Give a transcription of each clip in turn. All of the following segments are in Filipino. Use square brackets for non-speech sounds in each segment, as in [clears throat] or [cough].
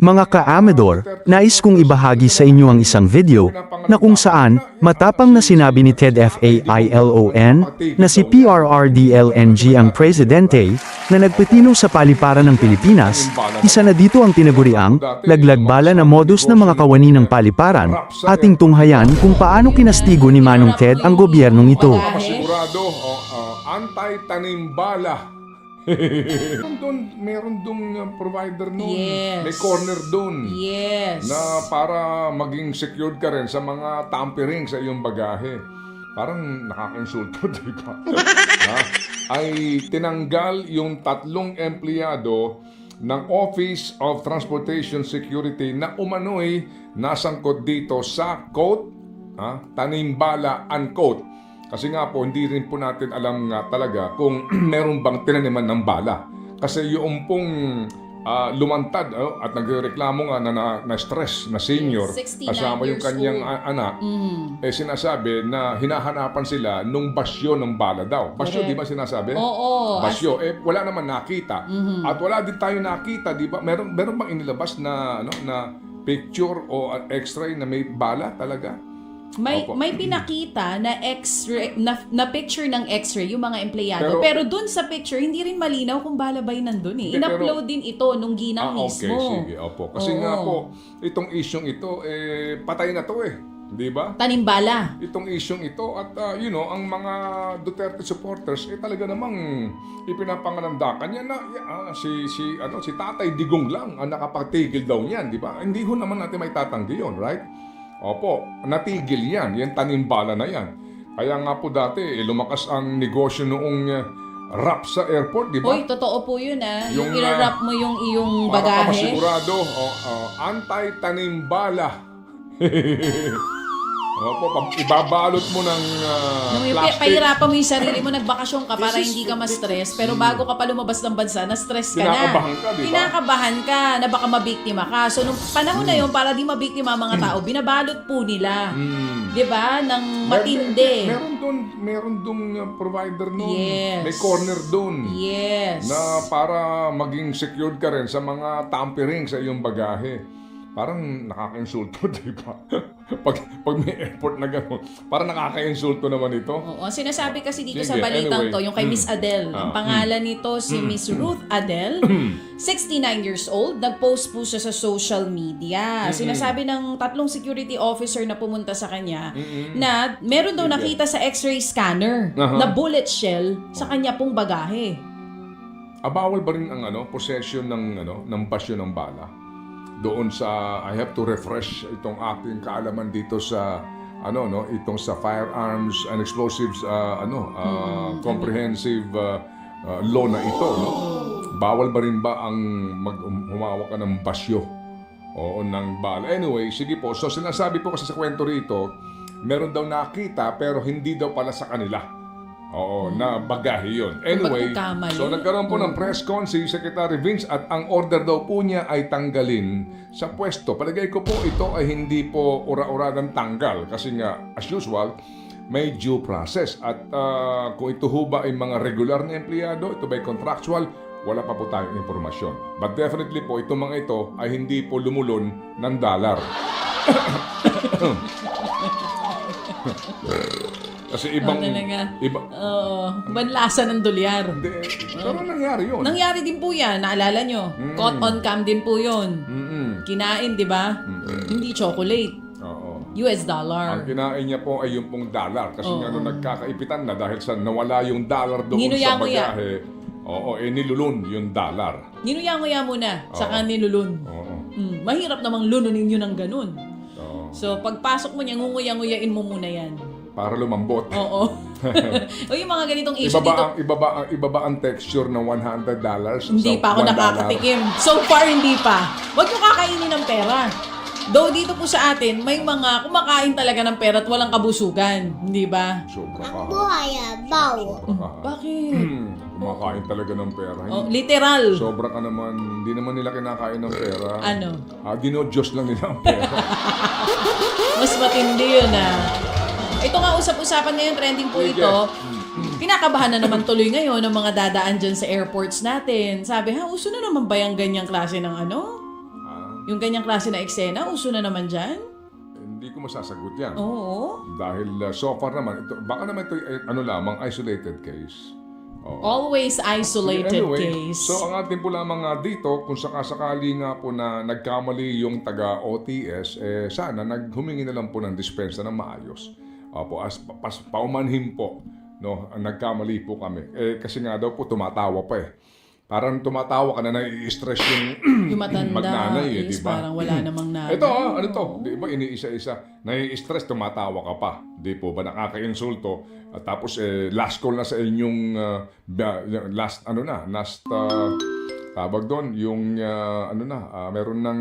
Mga ka-Amador, nais kong ibahagi sa inyo ang isang video na kung saan matapang na sinabi ni Ted FAILON na si PRRDLNG ang presidente na nagpetino sa paliparan ng Pilipinas, isa na dito ang tinaguriang laglagbala na modus ng mga kawani ng paliparan, ating tunghayan kung paano kinastigo ni Manong Ted ang gobyernong ito. Oh, oh, anti-tanimbala. Meron doon, meron doon uh, provider noon. Yes. May corner doon. Yes. Na para maging secured ka rin sa mga tampering sa iyong bagahe. Parang nakaka-insulto, [laughs] di ba? ha? Ay tinanggal yung tatlong empleyado ng Office of Transportation Security na umano'y nasangkot dito sa quote, ha? tanimbala unquote. Kasi nga po, hindi rin po natin alam nga talaga kung [clears throat] meron bang tinaniman ng bala. Kasi yung pong ah, lumantad oh, at nagreklamo nga na, na, na stress na senior 69 kasama yung kanyang old. anak Mm. eh sinasabi na hinahanapan sila nung basyo ng bala daw. Basyo, Correct. di ba sinasabi? Oo. Basyo. Eh, wala naman nakita. Mhm. At wala din tayo nakita, di ba? Meron, meron bang inilabas na, ano, na picture o uh, x-ray na may bala talaga? May Opo. may pinakita na x-ray na, na picture ng x-ray yung mga empleyado. Pero- Pero, dun sa picture hindi rin malinaw kung balabay nandun eh. In-upload din ito nung ah, ginang okay, mismo. sige. Opo. Kasi Oo. nga po, itong isyong ito, eh, patay na to eh. Di ba? Tanimbala. itong isyong ito at uh, you know ang mga Duterte supporters eh talaga namang ipinapanganandakan niya na ah, si si ano si Tatay Digong lang ang nakapagtigil daw niyan, di ba? Hindi ho naman natin may tatanggi yon, right? Opo, natigil yan, yan tanimbala na yan. Kaya nga po dati eh, lumakas ang negosyo noong uh, rap sa airport, di ba? Hoy, totoo po yun ah. Yung, Yung, irarap mo yung iyong Para ka bagahe. masigurado, oh, oh, anti-tanimbala. [laughs] Opo, pag ibabalot mo ng ah, Nung ipi- plastic. pahirapan mo yung sarili mo, nagbakasyon ka para hindi ka ma-stress. Pero bago ka pa lumabas ng bansa, na-stress ka na. Kinakabahan ka, di ba? Kinakabahan ka na baka mabiktima ka. So, nung panahon na yun, para di mabiktima ang mga tao, binabalot po nila. Hmm. Di ba? Nang matindi. Mer- Meron doon, meron doon uh, provider noon. Yes. May corner doon. Yes. Na para maging secured ka rin sa mga tampering sa iyong bagahe. Parang nakaka-insulto, [laughs] di ba? pag, pag may airport na gano'n, parang nakaka-insulto naman ito. Oo, ang sinasabi kasi dito Sige, sa balitang anyway. to, yung kay Miss Mm. Adele. Ang Ah, pangalan nito si Miss Ruth Adele, 69 years old. Nag-post po siya sa social media. Sinasabi ng tatlong security officer na pumunta sa kanya na meron daw nakita sa x-ray scanner Aha. na bullet shell sa kanya pong bagahe. Abawal ba rin ang ano, possession ng ano, ng basyo ng bala? Doon sa I have to refresh itong aking kaalaman dito sa ano no, itong sa firearms and explosives uh, ano, uh, comprehensive uh, uh, law na ito, no? Bawal ba rin ba ang mag um, humawak ka ng basyo? Oo, ng bala. Anyway, sige po. So sinasabi po kasi sa kwento rito, meron daw nakita pero hindi daw pala sa kanila. Oo, na bagahe yun. Anyway, so nagkaroon po ng press con si Secretary Vince at ang order daw po niya ay tanggalin sa pwesto. Palagay ko po ito ay hindi po ura-uradan tanggal kasi nga, as usual, may due process. At ah, kung ito ho ba ay mga regular na empleyado, ito ba ay contractual, wala pa po tayong impormasyon. But definitely po, itong mga ito ay hindi po lumulon ng dollar. Kasi ibang... Oo, talaga. Iba, Oo, banlasa ng dolyar. hindi, pero nangyari yun. Nangyari din po yan, naalala nyo. Caught on cam din po yun. Mm-mm. Kinain, di ba? Hindi chocolate. Oo. US Ang dollar. kinain niya po ay yung pong dollar. Kasi nga nung nagkakaipitan na dahil sa nawala yung dollar doon sa Nginuya-nguya. bagahe, oo, eh nilulun yung dollar. Ninuya-nguya muna, saka nilulun. Oo. Mm, mahirap namang lununin yun ng ganun. Oo. So, pagpasok mo niya, ngunguya-nguyain mo muna yan. Para lumambot. Oo. [laughs] o yung mga ganitong issue Ibaba dito, ang, ibaba, ang, ibaba ang texture ng $100 dollars hindi sa pa ako $1. nakakatikim. So far, hindi pa. Huwag nyo kakainin ng pera. Though dito po sa atin, may mga kumakain talaga ng pera at walang kabusugan. Hindi ba? Sobra ka. Buhaya, baw. Sobra ka. Bakit? Hmm, Kumakain talaga ng pera. Oh, literal. Sobra ka naman. Hindi naman nila kinakain ng pera. Ano? Ah, dinodiyos lang nila ang pera. [laughs] Mas matindi yun ah. Ito nga usap-usapan ngayon, trending po ito. Kinakabahan na naman tuloy ngayon ng mga dadaan dyan sa airports natin. Sabi, ha, uso na naman ba yung ganyang klase ng ano? Ah, Yung ganyang klase na eksena, uso na naman dyan? Hindi ko masasagot yan. Oo. Dahil uh, so far naman, ito, baka naman ito eh, ano lamang, isolated case. Oo. Always isolated Anyway, case. So ang atin po lamang nga dito, kung sakasakali nga po na nagkamali yung taga OTS, eh, sana naghumingi na lang po ng dispensa ng maayos. Opo, as pas, paumanhin po, no, ang nagkamali po kami. Eh, kasi nga daw po tumatawa pa eh. Parang tumatawa ka na nai-stress yung [clears throat] yung matanda magnanay eh, di ba? parang wala namang [clears throat] nanay. Ito, ah, ano to? Di ba, iniisa-isa. Nai-stress, tumatawa ka pa. Di po ba, nakaka-insulto. At tapos, eh, last call na sa inyong, ba- last, ano na, last, ah, tawag doon, yung, ah, ano na, ah, meron ng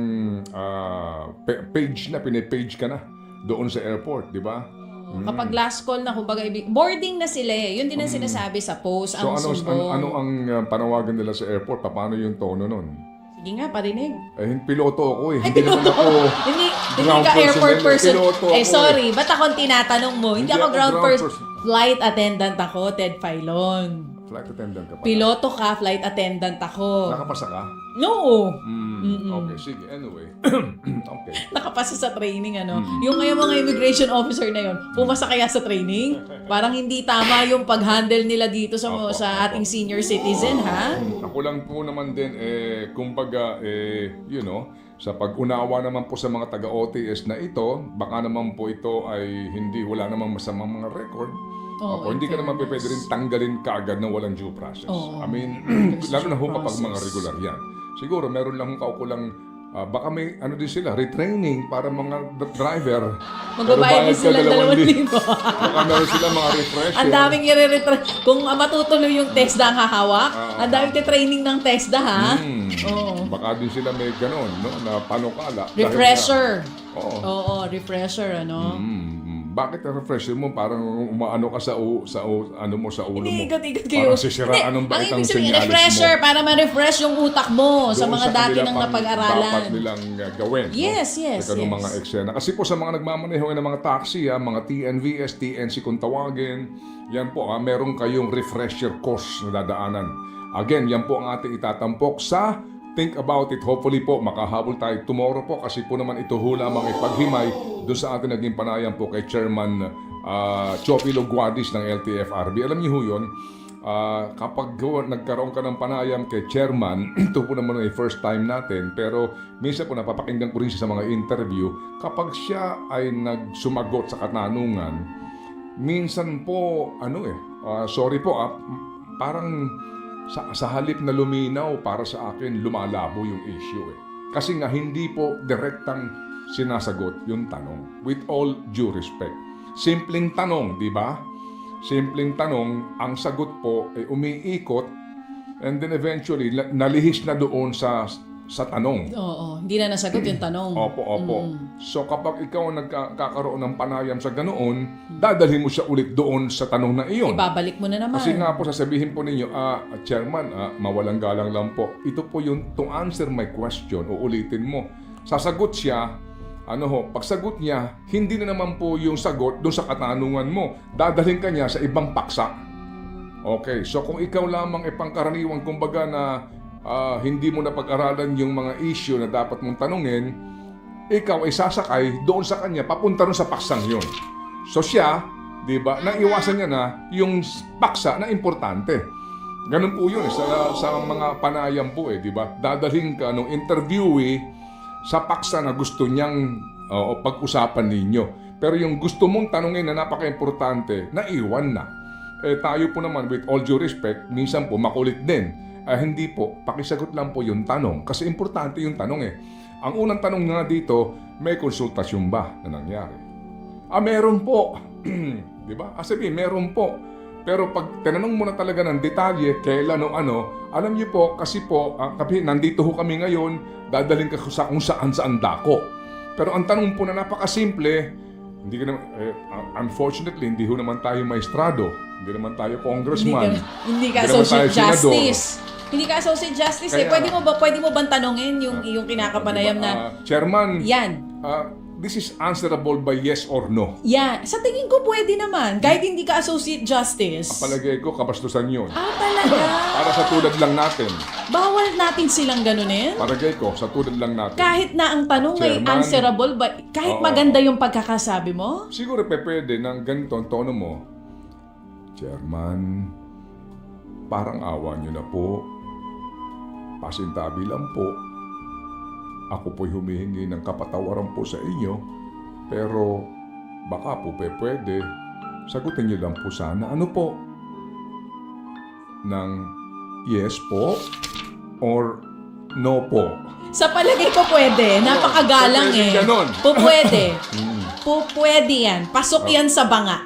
pa- page na, pinipage ka na doon sa airport, di ba? Kapag last call na, kumbaga, boarding na sila eh. Yun din ang sinasabi sa post, So, ang ano, sumbong. ano, ano ang ah, panawagan nila sa airport? Paano yung tono nun? Sige nga, parinig. Eh, piloto ako eh. Hindi naman ako... [laughs] hindi, hindi ground ka airport personnel, person. piloto Eh, ako sorry. Ba't akong tinatanong mo? Hindi, Hindi ako ako ground, ground person. person. Flight attendant ako, Ted Filon. Flight attendant ka pa. Piloto ka, flight attendant ako. Nakapasa ka? No! Mm, okay, sige. Anyway. [clears throat] okay. Nakapasa sa training, ano? Yung ngayon mga immigration officer na yon, pumasa kaya sa training? Parang hindi tama yung pag-handle nila dito sa Opo, sa ating senior citizen, ha? Ako lang po naman din, eh, kumbaga, eh, you know, sa pag-unawa naman po sa mga taga-OTS na ito, baka naman po ito ay hindi, wala namang masamang mga record. Oo, Opo, in hindi ka naman pwede rin tanggalin kaagad na walang due process. Oo. I mean, [clears throat] [clears throat] lalo na ho kapag mga process. regular yan. Siguro, meron lang kaukulang, ah, baka may ano din sila, retraining para mga driver. Magbabayad din sila dalawang libo. [laughs] baka meron sila mga refresher. Ang daming i-retra Kung ah, matutuloy yung TESDA ang hahawak, ang daming training ng TESDA, ha? Hmm. Oo. Baka din sila may ganon, no? Na panukala. Refresher. nga- Oo. Oo, refresher, ano? Mm, mm. Bakit ang refresher mo parang umaano ka sa u, sa u, ano mo sa ulo mo? Ikot-ikot kayo. Parang sisiraan ng bait ang sabihin, senyalis refresher, mo. para ma-refresh yung utak mo sa mga dati kanila nang napag-aralan. Dapat nilang uh, gawin. Yes, no? yes, Sa ganung yes. mga eksena. Kasi po sa mga nagmamaneho ng mga taxi, ha, mga TNVS, TNC kung tawagin, yan po, ha, meron kayong refresher course na dadaanan. Again, yan po ang ating itatampok sa Think About It. Hopefully po, makahabol tayo tomorrow po kasi po naman ito ho lamang ipaghimay doon sa ating naging panayam po kay Chairman uh, Chopilo Guadis ng LTFRB. Alam niyo ho yun, Ah, kapag nagkaroon ka ng panayam kay chairman, [clears throat] ito po naman ay first time natin, pero minsan po napapakinggan ko rin siya sa mga interview, kapag siya ay nagsumagot sa katanungan, minsan po, ano eh, ah, sorry po ah, parang sa, sa halip na luminaw para sa akin, lumalabo yung issue eh. Kasi nga hindi po direktang sinasagot yung tanong. With all due respect. Simpleng tanong, di ba? Simpleng tanong, ang sagot po ay umiikot and then eventually nalihis na doon sa sa tanong. Oo, hindi na nasagot yung tanong. Opo, opo. So kapag ikaw ang nagkakaroon ng panayam sa ganoon, dadalhin mo siya ulit doon sa tanong na iyon. Ibabalik mo na naman. Kasi nga po sasabihin po ninyo, ah, chairman, ah, mawalang galang lang po. Ito po yung to answer my question, uulitin mo. Sasagot siya, ano ho, pagsagot niya, hindi na naman po yung sagot doon sa katanungan mo. Dadalhin ka niya sa ibang paksa. Okay, so kung ikaw lamang ay pangkaraniwang kumbaga na ah, hindi mo na pag-aralan yung mga issue na dapat mong tanungin, ikaw ay sasakay doon sa kanya, papunta rin sa paksang yun. So siya, di ba, naiwasan niya na yung paksa na importante. Ganun po yun eh, sa, sa mga panayam po eh, di ba? Dadalhin ka nung interviewee sa paksa na gusto niyang oo, pag-usapan ninyo. Pero yung gusto mong tanungin na napaka-importante, naiwan na. Eh tayo po naman, with all due respect, minsan po makulit din. Ah, hindi po, pakisagot lang po yung tanong. Kasi importante yung tanong eh. Ang unang tanong nga dito, may konsultasyon ba na nangyari? Ah, meron po. [clears throat] Di ba? Ah, sabihin, meron po. Pero pag tinanong mo na talaga ng detalye, kailan o ano, alam niyo po, kasi po, ah, kapi, nandito ho kami ngayon, dadalhin ka sa kung saan saan dako. Pero ang tanong po na napakasimple, hindi ka naman, eh, uh, unfortunately, hindi ho naman tayo maestrado. Hindi naman tayo hindi congressman. ka, hindi ka naman associate tayo senador. Hindi ka associate justice eh. Kaya- Pwede mo ba pwede mo bang tanungin yung yung kinakapanayam na Ah, chairman, yan. ah, this is answerable by yes or no. Yeah, sa tingin ko pwede naman. Kahit hindi ka associate justice. Palagay ko, kabastusan yun. Ah, talaga? [laughs] Para sa tulad lang natin. Bawal natin silang ganunin? Palagay ko, sa tulad lang natin. Kahit na ang tanong ay Chairman. answerable, ba, kahit Oo. maganda yung pagkakasabi mo? Siguro pe pwede ng ganito ang tono mo. Chairman, parang awa nyo na po. Pasintabi lang po. Ako po'y humihingi ng kapatawaran po sa inyo. Pero baka po pe pwede. Sagutin nyo lang po sana. Ano po? Ng yes po or no po? Sa palagay ko pwede. Napakagalang Pwede eh. ganon. Pupwede. [laughs] Pupwede yan. Pasok yan sa banga. [laughs]